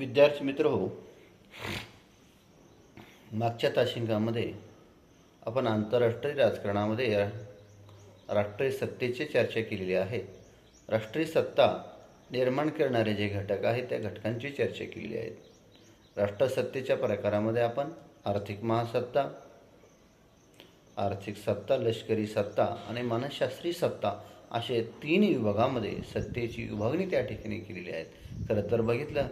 विद्यार्थी मित्र हो मागच्या ताशिंगामध्ये आपण आंतरराष्ट्रीय राजकारणामध्ये रा- राष्ट्रीय सत्तेची चर्चा केलेली आहे. राष्ट्रीय सत्ता निर्माण करणारे जे घटक आहेत त्या घटकांची चर्चा केलेली आहे. राष्ट्रसत्तेच्या प्रकारामध्ये आपण आर्थिक महासत्ता आर्थिक सत्ता लष्करी सत्ता आणि मानसशास्त्री सत्ता असे तीन विभागामध्ये सत्तेची विभागणी त्या ठिकाणी केलेली आहे खरं तर बघितलं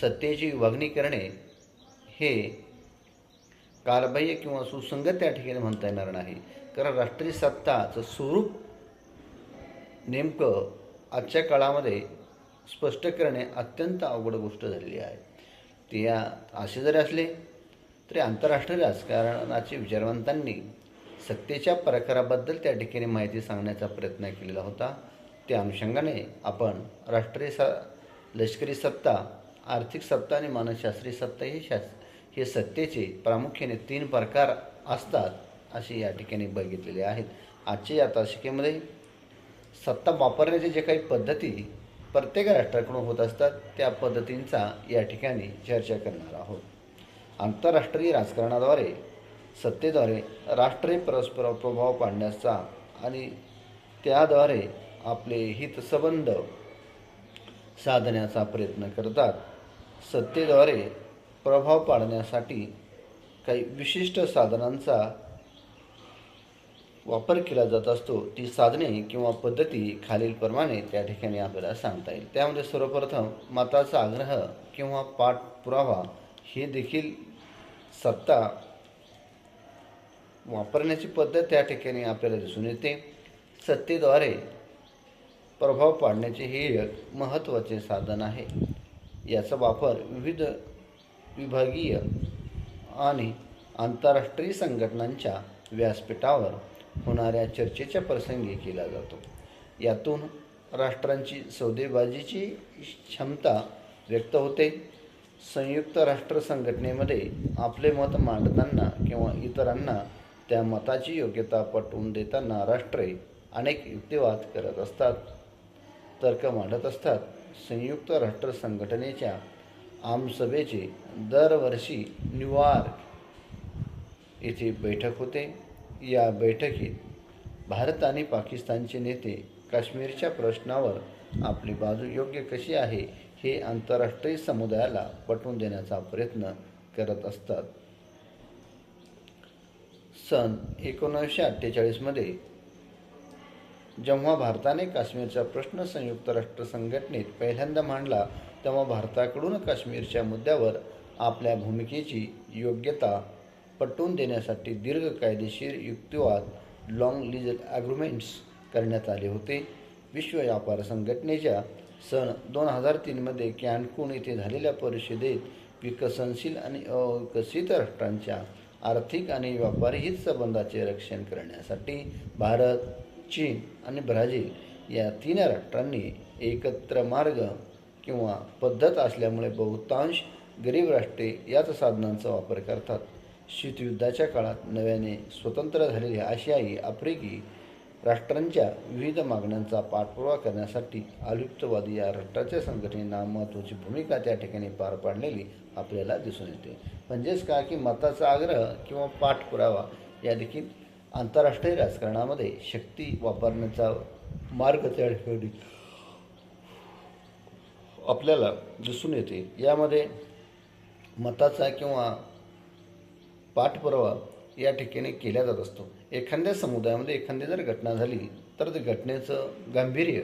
सत्तेची विभागणी करणे हे कालबाह्य किंवा सुसंगत त्या ठिकाणी म्हणता येणार नाही. कारण राष्ट्रीय सत्ताचं स्वरूप नेमकं आजच्या काळामध्ये स्पष्ट करणे अत्यंत अवघड गोष्ट झालेली आहे. ते या असे जरी असले तरी आंतरराष्ट्रीय राजकारणाचे विचारवंतांनी सत्तेच्या प्रकाराबद्दल त्या ठिकाणी माहिती सांगण्याचा प्रयत्न केलेला होता. त्या अनुषंगाने आपण राष्ट्रीय स लष्करी सत्ता आर्थिक सत्ता आणि मानसशास्त्रीय सत्ता हे शास हे सत्तेचे प्रामुख्याने तीन प्रकार असतात असे या ठिकाणी बघितलेले आहेत. आजच्या या तासिकेमध्ये सत्ता वापरण्याच्या जे काही पद्धती प्रत्येक राष्ट्राकडून होत असतात त्या पद्धतींचा या ठिकाणी चर्चा करणार आहोत. आंतरराष्ट्रीय राजकारणाद्वारे सत्तेद्वारे राष्ट्रीय परस्पर प्रभाव पाडण्याचा आणि त्याद्वारे आपले हितसंबंध साधण्याचा प्रयत्न करतात. सत्तेद्वारे प्रभाव पाडण्यासाठी काही विशिष्ट साधनांचा वापर केला जात असतो. ती साधने किंवा पद्धती खालीलप्रमाणे त्या ठिकाणी आपल्याला सांगता येईल. त्यामध्ये सर्वप्रथम मताचा आग्रह किंवा पाठपुरावा हे देखील सत्ता वापरण्याची पद्धत त्या ठिकाणी आपल्याला दिसून येते. सत्तेद्वारे प्रभाव पाडण्याचे हे एक महत्त्वाचे साधन आहे. याचा वापर विविध विभागीय आणि आंतरराष्ट्रीय संघटनांच्या व्यासपीठावर होणाऱ्या चर्चेच्या प्रसंगी केला जातो. यातून राष्ट्रांची सौदेबाजीची क्षमता व्यक्त होते. संयुक्त राष्ट्र संघटनेमध्ये आपले मत मांडताना किंवा इतरांना त्या मताची योग्यता पटवून देताना राष्ट्रे अनेक युक्तिवाद करत असतात तर्क मांडत असतात. संयुक्त राष्ट्र संघटनेच्या आमसभेचे दरवर्षी न्यूयॉर्क येथे बैठक होते. या बैठकीत भारत आणि पाकिस्तानचे नेते काश्मीरच्या प्रश्नावर आपली बाजू योग्य कशी आहे हे आंतरराष्ट्रीय समुदायाला पटवून देण्याचा प्रयत्न करत असतात. सन एकोणीसशे अठ्ठेचाळीसमध्ये जेव्हा भारताने काश्मीरचा प्रश्न संयुक्त राष्ट्र संघटनेत पहिल्यांदा मांडला तेव्हा भारताकडून काश्मीरच्या मुद्द्यावर आपल्या भूमिकेची योग्यता पटवून देण्यासाठी दीर्घ कायदेशीर युक्तिवाद लॉंग लिजल ॲग्रीमेंट्स करण्यात आले होते. विश्व व्यापार संघटनेच्या सन दोन हजार तीनमध्ये कॅनकून येथे झालेल्या परिषदेत विकसनशील आणि अविकसित राष्ट्रांच्या आर्थिक आणि व्यापारी हित संबंधाचे रक्षण करण्यासाठी भारत चीन आणि ब्राझील या तीन राष्ट्रांनी एकत्र मार्ग किंवा पद्धत असल्यामुळे बहुतांश गरीब राष्ट्रे याच साधनांचा वापर करतात. शीतयुद्धाच्या काळात नव्याने स्वतंत्र झालेल्या आशियाई आफ्रिकी राष्ट्रांच्या विविध मागण्यांचा पाठपुरावा करण्यासाठी अलिप्तवादी या राष्ट्राच्या संघटनेना महत्त्वाची भूमिका त्या ठिकाणी पार पाडलेली आपल्याला दिसून येते. म्हणजेच का की मताचा आग्रह किंवा पाठपुरावा या देखील आंतरराष्ट्रीय राजकारणामध्ये शक्ती वापरण्याचा मार्ग त्या ठिकाणी आपल्याला दिसून येते. यामध्ये मताचा किंवा पाठपुरावा या ठिकाणी केला जात असतो. एखाद्या समुदायामध्ये एखादी जर घटना झाली तर त्या घटनेचं गांभीर्य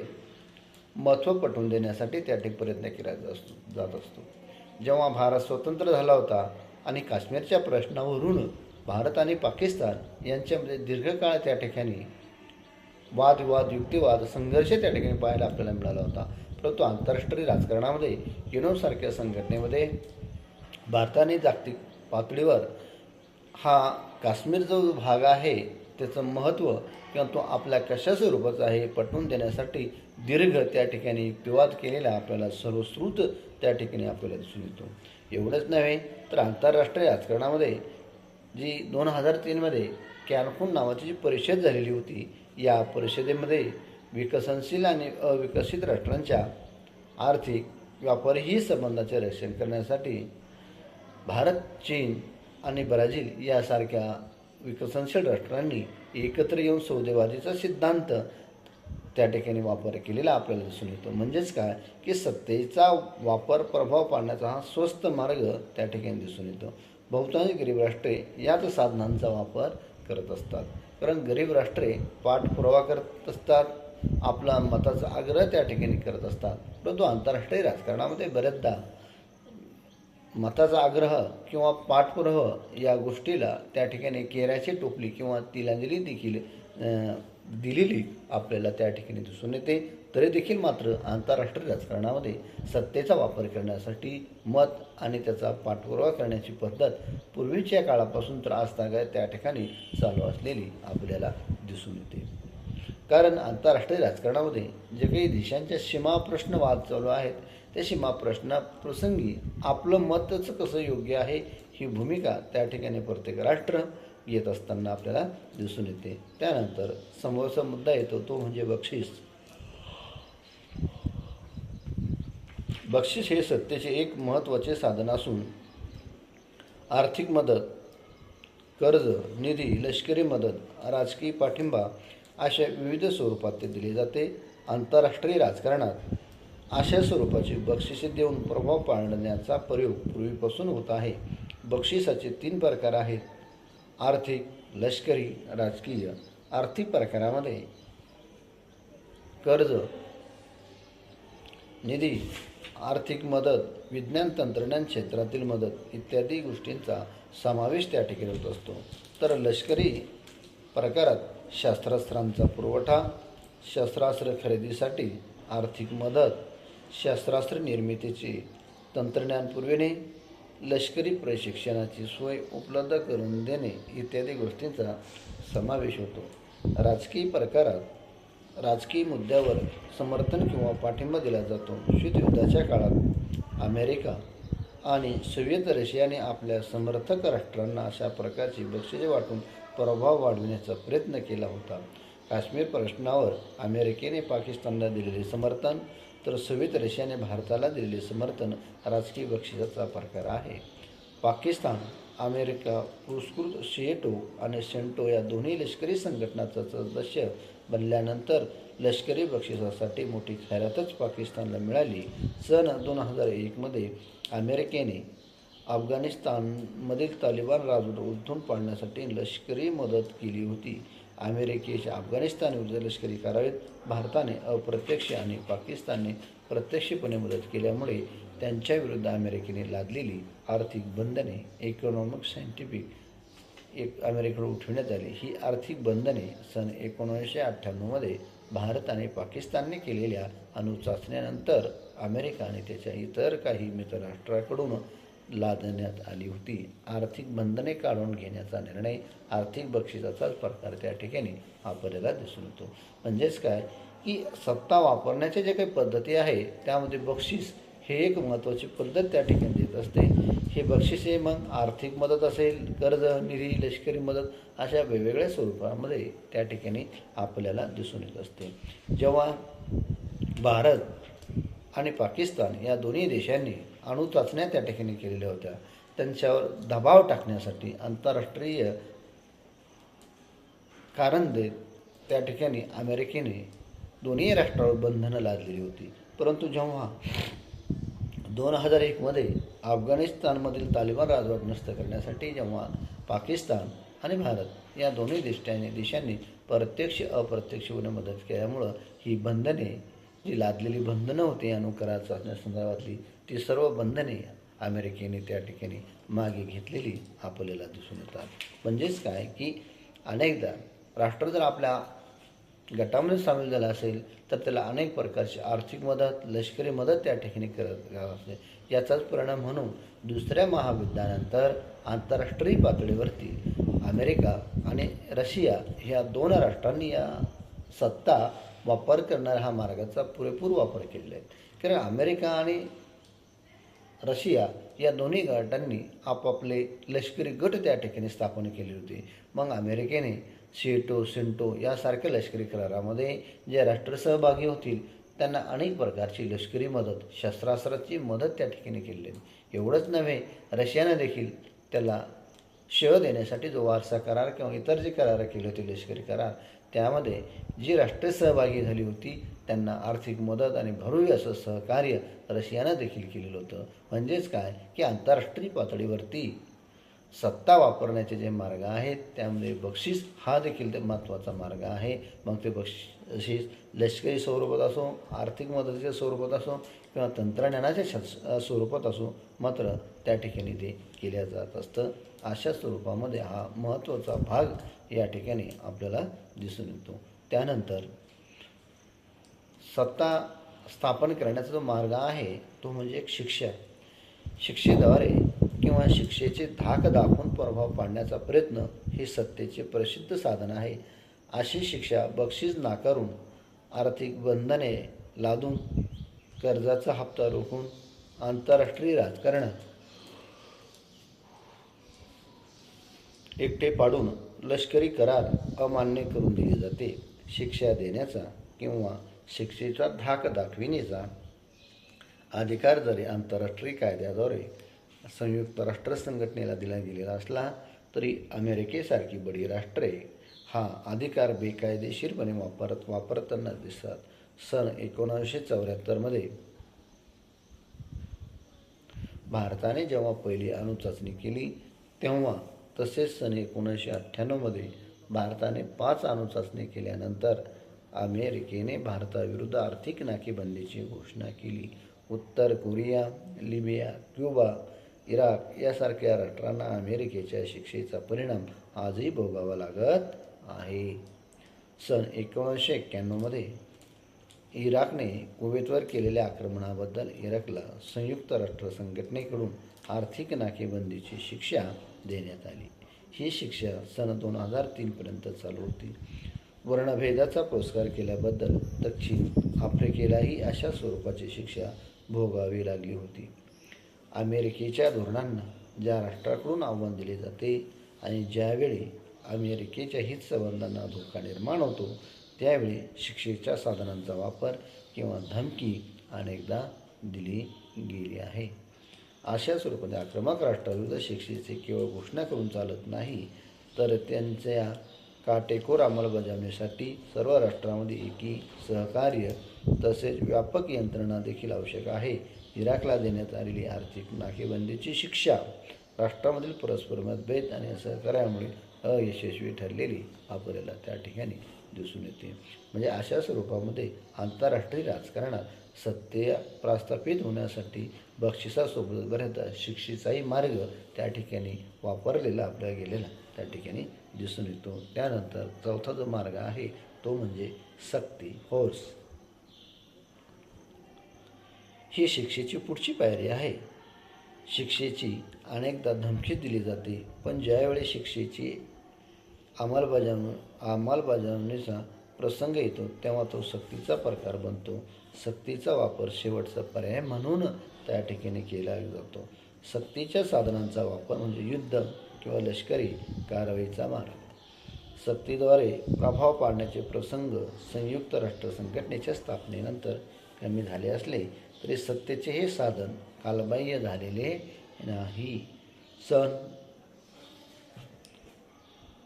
महत्त्व पटवून देण्यासाठी त्या ठिकाणी प्रयत्न केला जात असतो जात असतो. जेव्हा भारत स्वतंत्र झाला होता आणि काश्मीरच्या प्रश्नावरून भारत आणि पाकिस्तान यांच्यामध्ये दीर्घकाळ त्या ठिकाणी वादविवाद युक्तिवाद संघर्ष त्या ठिकाणी पाहायला आपल्याला मिळाला होता. परंतु आंतरराष्ट्रीय राजकारणामध्ये युनोसारख्या संघटनेमध्ये भारताने जागतिक पातळीवर हा काश्मीर जो भाग आहे त्याचं महत्त्व किंवा तो आपल्या कशा स्वरूपाचा आहे पटवून देण्यासाठी दीर्घ त्या ठिकाणी युक्तिवाद केलेला आपल्याला सर्वश्रुत त्या ठिकाणी आपल्याला दिसून येतो. एवढंच नव्हे तर आंतरराष्ट्रीय राजकारणामध्ये जी दोन हजार तीनमध्ये कॅनकून नावाची जी परिषद झालेली होती या परिषदेमध्ये विकसनशील आणि अविकसित राष्ट्रांच्या आर्थिक व्यापारीही संबंधाचे रक्षण करण्यासाठी भारत चीन आणि ब्राझील यासारख्या विकसनशील राष्ट्रांनी एकत्र येऊन सौदेबाजीचा सिद्धांत त्या ठिकाणी वापर केलेला आपल्याला दिसून येतो. म्हणजेच काय? की सत्तेचा वापर प्रभाव पाडण्याचा हा स्वस्त मार्ग त्या ठिकाणी दिसून येतो. बहुतांश गरीब राष्ट्रे याच साधनांचा वापर करत असतात. कारण गरीब राष्ट्रे पाठपुरावा करत असतात आपला मताचा आग्रह त्या ठिकाणी करत असतात. परंतु आंतरराष्ट्रीय राजकारणामध्ये बऱ्याचदा मताचा आग्रह किंवा पाठपुरावा या गोष्टीला त्या ठिकाणी केऱ्याची टोपली किंवा तिलांजली देखील दिलेली आपल्याला त्या ठिकाणी दिसून येते. तरी देखील मात्र आंतरराष्ट्रीय राजकारणामध्ये सत्तेचा वापर करण्यासाठी मत आणि त्याचा पाठपुरावा करण्याची पद्धत पूर्वीच्या काळापासून तर आजतागायत त्या ठिकाणी चालू असलेली आपल्याला दिसून येते. कारण आंतरराष्ट्रीय राजकारणामध्ये जे काही देशांच्या सीमाप्रश्न वाद चालू आहेत त्या सीमा प्रश्नाप्रसंगी आपलं मतच कसं योग्य आहे ही भूमिका त्या ठिकाणी प्रत्येक राष्ट्र येत असताना आपल्याला दिसून येते. त्यानंतर समोरचा मुद्दा येतो तो म्हणजे बक्षीस. बक्षीस हे सत्तेचे एक महत्त्वाचे साधन असून आर्थिक मदत कर्ज निधी लष्करी मदत राजकीय पाठिंबा अशा विविध स्वरूपात ते दिले जाते. आंतरराष्ट्रीय राजकारणात अशा स्वरूपाची बक्षिसे देऊन प्रभाव पाडण्याचा प्रयोग पूर्वीपासून होत आहे. बक्षिसाचे तीन प्रकार आहेत. आर्थिक लष्करी राजकीय आर्थिक प्रकारामध्ये कर्ज निधी आर्थिक मदत विज्ञान तंत्रज्ञान क्षेत्रातील मदत इत्यादी गोष्टींचा समावेश त्या ठिकाणी होत असतो. तर लष्करी प्रकारात शस्त्रास्त्रांचा पुरवठा शस्त्रास्त्र खरेदीसाठी आर्थिक मदत शस्त्रास्त्र निर्मितीची तंत्रज्ञान पुरविणे लष्करी प्रशिक्षणाची सोय उपलब्ध करून देणे इत्यादी गोष्टींचा समावेश होतो. राजकीय प्रकारात राजकीय मुद्द्यावर समर्थन किंवा पाठिंबा दिला जातो. शीतयुद्धाच्या काळात अमेरिका आणि सोव्हिएत रशियाने आपल्या समर्थक राष्ट्रांना अशा प्रकारची बक्षिसे वाटून प्रभाव वाढविण्याचा प्रयत्न केला होता. काश्मीर प्रश्नावर अमेरिकेने पाकिस्तानला दिलेले समर्थन तर सोव्हिएत रशियाने भारताला दिलेले समर्थन राजकीय बक्षिसाचा प्रकार आहे. पाकिस्तान अमेरिका पुरस्कृत शिएटो आणि सेंटो या दोन्ही लष्करी संघटनाचा सदस्य बनल्यानंतर लष्करी बक्षिसासाठी मोठी खैरातच पाकिस्तानला मिळाली. सन दोन हजार एकमध्ये अमेरिकेने अफगाणिस्तानमधील तालिबान राजवट उलथून पाडण्यासाठी लष्करी मदत केली होती. अमेरिकेच्या अफगाणिस्तानविरुद्ध लष्करी कारवाईत भारताने अप्रत्यक्ष आणि पाकिस्तानने प्रत्यक्षपणे मदत केल्यामुळे त्यांच्याविरुद्ध अमेरिकेने लादलेली आर्थिक बंधने इकॉनॉमिक सायंटिफिक एक अमेरिकेकडे उठविण्यात आली. ही आर्थिक बंधने सन एकोणीसशे अठ्ठ्याण्णवमध्ये भारत आणि पाकिस्तानने केलेल्या अणुचाचण्यानंतर अमेरिका आणि त्याच्या इतर काही मित्रराष्ट्राकडून लादण्यात आली होती. आर्थिक बंधने काढून घेण्याचा निर्णय आर्थिक बक्षिसाचाच प्रकार त्या ठिकाणी आपल्याला दिसून येतो. म्हणजेच काय? की सत्ता वापरण्याच्या ज्या काही पद्धती आहे त्यामध्ये बक्षीस हे एक महत्त्वाची पद्धत त्या ठिकाणी देत असते. हे बक्षीस हे मग आर्थिक मदत असेल कर्ज निधी लष्करी मदत अशा वेगवेगळ्या स्वरूपामध्ये त्या ठिकाणी आपल्याला दिसून येत असते. जेव्हा भारत आणि पाकिस्तान या दोन्ही देशांनी अणू चाचण्या त्या ठिकाणी केलेल्या होत्या. त्यांच्यावर दबाव टाकण्यासाठी आंतरराष्ट्रीय कारण देत त्या ठिकाणी अमेरिकेने दोन्ही राष्ट्रावर बंधनं लादलेली होती. परंतु जेव्हा दोन हजार एकमध्ये अफगाणिस्तानमधील तालिबान राजवट नष्ट करण्यासाठी जेव्हा पाकिस्तान आणि भारत या दोन्ही देशांनी देशांनी प्रत्यक्ष अप्रत्यक्षपणे मदत केल्यामुळं ही बंधने जी लादलेली बंधनं होती अणुकराच्या संदर्भातली ती सर्व बंधने अमेरिकेने त्या ठिकाणी मागे घेतलेली आपल्याला दिसून येतात. म्हणजेच काय की अनेकदा राष्ट्र जर आपल्या गटामध्ये सामील झाला असेल तर त्याला अनेक प्रकारची आर्थिक मदत लष्करी मदत त्या ठिकाणी करत करत असते याचाच परिणाम म्हणून दुसऱ्या महायुद्धानंतर आंतरराष्ट्रीय पातळीवरती अमेरिका आणि रशिया ह्या दोन राष्ट्रांनी या सत्ता वापर करणाऱ्या हा मार्गाचा पुरेपूर वापर केलेला आहे. कारण अमेरिका आणि रशिया या दोन्ही गटांनी आपापले लष्करी गट त्या ठिकाणी स्थापन केले होते. मग अमेरिकेने शेटो सिंटो यासारख्या लष्करी करारामध्ये जे राष्ट्र सहभागी होतील त्यांना अनेक प्रकारची लष्करी मदत शस्त्रास्त्राची मदत त्या ठिकाणी केलेली आहे. एवढंच नव्हे रशियानं देखील त्याला शह देण्यासाठी जो वारसा करार किंवा इतर जे करार केले होते लष्करी करार त्यामध्ये जी राष्ट्रे सहभागी झाली होती त्यांना आर्थिक मदत आणि भरूय असं सहकार्य रशियानं देखील केलेलं होतं. म्हणजेच काय? की आंतरराष्ट्रीय पातळीवरती सत्ता वापरण्याचे जे मार्ग आहेत त्यामध्ये बक्षीस हा देखील ते महत्त्वाचा मार्ग आहे. मग ते बक्षीस लष्करी स्वरूपात असो आर्थिक मदतीच्या स्वरूपात असो किंवा तंत्रज्ञानाच्या स्वरूपात असो मात्र त्या ठिकाणी ते केल्या जात असतं. अशा स्वरूपामध्ये हा महत्त्वाचा भाग या ठिकाणी आपल्याला दिसून येतो. त्यानंतर सत्ता स्थापन करण्याचा जो मार्ग आहे तो म्हणजे एक शिक्षा. शिक्षेद्वारे किंवा शिक्षेचे धाक दाखवून प्रभाव पाडण्याचा प्रयत्न हे सत्तेचे प्रसिद्ध साधन आहे. अशी शिक्षा बक्षीस नाकारून आर्थिक बंधने लादून कर्जाचा हप्ता रोखून आंतरराष्ट्रीय राजकारणात एकटे पाडून लष्करी करार अमान्य करून दिले जाते. शिक्षा देण्याचा किंवा शिक्षेचा धाक दाखविण्याचा अधिकार जरी आंतरराष्ट्रीय कायद्याद्वारे संयुक्त राष्ट्र संघटनेला दिला गेलेला असला तरी अमेरिकेसारखी बडी राष्ट्रे हा अधिकार बेकायदेशीरपणे वापरत वापरताना दिसतात. सन एकोणासशे चौऱ्याहत्तरमध्ये भारताने जेव्हा पहिली अणुचाचणी केली तेव्हा तसेच सन एकोणीसशे अठ्ठ्याण्णवमध्ये भारताने पाच अणुचाचणी केल्यानंतर अमेरिकेने भारताविरुद्ध आर्थिक नाकेबंदीची घोषणा केली. उत्तर कोरिया लिबिया क्युबा इराक यासारख्या राष्ट्रांना अमेरिकेच्या शिक्षेचा परिणाम आजही भोगावा लागत आहे. सन एकोणीसशे एक्क्याण्णवमध्ये इराकने कुवेतवर केलेल्या आक्रमणाबद्दल इराकला संयुक्त राष्ट्र संघटनेकडून आर्थिक नाकेबंदीची शिक्षा देण्यात आली. ही शिक्षा सन दोन हजार तीनपर्यंत चालू होती. वर्णभेदाचा पुरस्कार केल्याबद्दल दक्षिण आफ्रिकेलाही अशा स्वरूपाची शिक्षा भोगावी लागली होती. अमेरिकेच्या धोरणांना ज्या राष्ट्राकडून आव्हान दिले जाते आणि ज्यावेळी अमेरिकेच्या हित संबंधांना धोका निर्माण होतो त्यावेळी शिक्षेच्या साधनांचा वापर किंवा धमकी अनेकदा दिली गेली आहे. अशा स्वरूपाने आक्रमक राष्ट्राविरुद्ध शिक्षेची केवळ घोषणा करून चालत नाही तर त्यांच्या काटेकोर अंमलबजावणीसाठी सर्व राष्ट्रांमध्ये एकी सहकार्य तसेच व्यापक यंत्रणा देखील आवश्यक आहे. इराकला देण्यात आलेली आर्थिक नाकेबंदीची शिक्षा राष्ट्रामधील परस्पर मतभेद आणि सहकार्यामुळे अयशस्वी ठरलेली आपल्याला त्या ठिकाणी दिसून येते. म्हणजे अशा स्वरूपामध्ये आंतरराष्ट्रीय राजकारणात सत्य प्रस्थापित होण्यासाठी बक्षिसासोबत बऱ्याचदा शिक्षेचाही मार्ग त्या ठिकाणी वापरलेला आपल्याला गेलेला त्या ठिकाणी दिसून येतो. त्यानंतर चौथा जो मार्ग आहे तो म्हणजे सक्ती फोर्स ही शिक्षेची पुढची पायरी आहे. शिक्षेची अनेकदा धमकी दिली जाते पण ज्यावेळी शिक्षेची अंमलबजावणी अंमलबजावणीचा प्रसंग येतो तेव्हा तो सक्तीचा प्रकार बनतो. सक्तीचा वापर शेवटचा पर्याय म्हणून त्या ठिकाणी केला जातो. सक्तीच्या साधनांचा वापर म्हणजे युद्ध किंवा लष्करी कारवाईचा मार्ग. सक्तीद्वारे प्रभाव पाडण्याचे प्रसंग संयुक्त राष्ट्र संघटनेच्या स्थापनेनंतर कमी झाले असले तरी सत्तेचे हे साधन कालबाह्य झालेले नाही. सण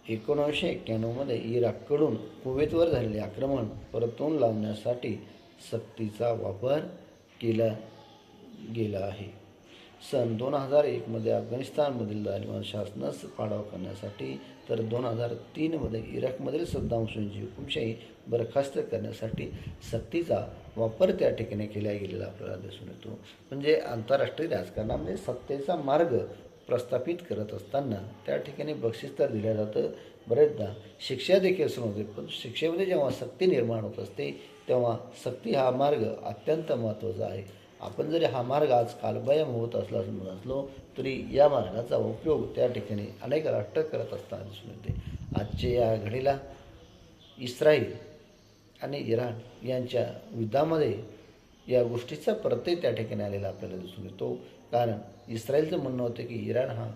एकोणीसशे एक्क्याण्णवमध्ये इराककडून कुवेतवर झालेले आक्रमण परतून लावण्यासाठी सक्तीचा वापर केला गेला आहे. सन दोन हजार एकमध्ये अफगाणिस्तानमधील तालिबान शासनास पाडाव करण्यासाठी तर दोन हजार तीनमध्ये इराकमधील सद्दाम हुसेनची हुकुमशाही बरखास्त करण्यासाठी सक्तीचा वापर त्या ठिकाणी केला गेलेला आपल्याला दिसून येतो. म्हणजे आंतरराष्ट्रीय राजकारणामध्ये सत्तेचा मार्ग प्रस्थापित करत असताना त्या ठिकाणी बक्षीस तर दिलं जातं. बरेचदा शिक्षा देखील सुरू होते पण शिक्षेमध्ये जेव्हा सक्ती निर्माण होत असते तेव्हा सक्ती हा मार्ग अत्यंत महत्त्वाचा आहे. आपण जरी हा मार्ग आज कालबाह्य होत असला म्हणत असलो तरी या मार्गाचा उपयोग त्या ठिकाणी अनेक राष्ट्र करत असताना दिसून येते. आजच्या या घडीला इस्राईल आणि इराण यांच्या युद्धामध्ये या गोष्टीचा प्रत्यय त्या ठिकाणी आलेला आपल्याला दिसून येतो. कारण इस्रायलचं म्हणणं होतं की इराण हा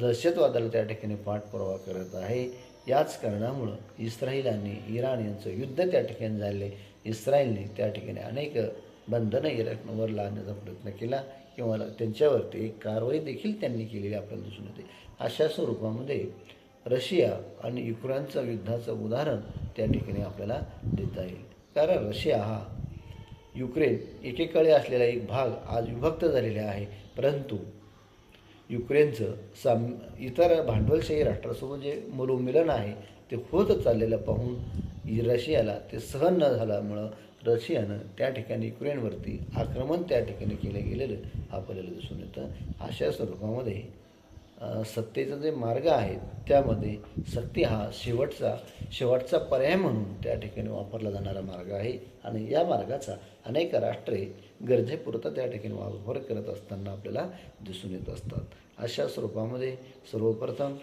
दहशतवादाला त्या ठिकाणी पाठपुरावा करत आहे. याच कारणामुळं इस्रायल आणि इराण यांचं युद्ध त्या ठिकाणी झाले. इस्रायलने त्या ठिकाणी अनेक बंधनं इराणवर लावण्याचा प्रयत्न केला किंवा त्यांच्यावरती एक कारवाई देखील त्यांनी केलेली आपल्याला दिसून येते. अशा स्वरूपामध्ये रशिया आणि युक्रेनचं युद्धाचं उदाहरण त्या ठिकाणी आपल्याला देता येईल. कारण रशिया हा युक्रेन एकेकाळी असलेला एक भाग आज विभक्त झालेला आहे. परंतु युक्रेनचं साम इतर भांडवलशाही राष्ट्रासोबत जे मुलुमिलन आहे ते होत चाललेलं पाहून रशियाला ते सहन न झाल्यामुळं रशियानं त्या ठिकाणी युक्रेनवरती आक्रमण त्या ठिकाणी केलं गेलेलं आपल्याला दिसून येतं. अशा स्वरूपामध्ये सत्तेचा जे मार्ग आहे त्यामध्ये सत्य हा शेवटचा शेवटचा पर्याय म्हणून त्या ठिकाणी वापरला जाणारा मार्ग आहे. आणि या मार्गाचा अनेक राष्ट्रे गरजेपुरता त्या ठिकाणी वापर करत असताना आपल्याला दिसून येत असतात. अशा स्वरूपामध्ये सर्वप्रथम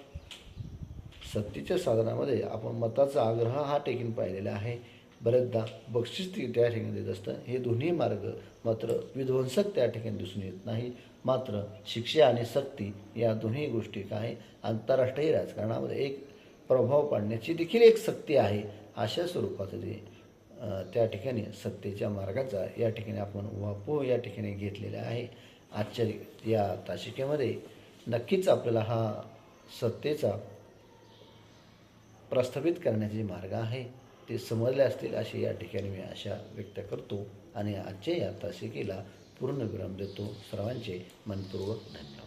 सत्तेच्या साधनामध्ये आपण मताचा आग्रह हा ठिकाणी पाहिलेला आहे. बरेचदा बक्षीस ती त्या ठिकाणी देत असतं. हे दोन्ही मार्ग मात्र विध्वंसक त्या ठिकाणी दिसून येत नाही. मात्र शिक्षा आणि सक्ती या दोन्ही गोष्टी काय आंतरराष्ट्रीय राजकारणामध्ये एक प्रभाव पाडण्याची देखील एक सक्ती आहे अशा स्वरूपाचं ते त्या ठिकाणी सत्तेच्या मार्गाचा या ठिकाणी आपण वापू या ठिकाणी घेतलेला आहे. आजच्या या ताशिकेमध्ये नक्कीच आपल्याला हा सत्तेचा प्रस्थापित करण्याचे मार्ग आहे ते समजले असतील अशी या ठिकाणी मी आशा व्यक्त करतो. आणि आजच्या या तासिकेला पूर्ण विराम देतो सर्वांचे मनपूर्वक धन्यवाद.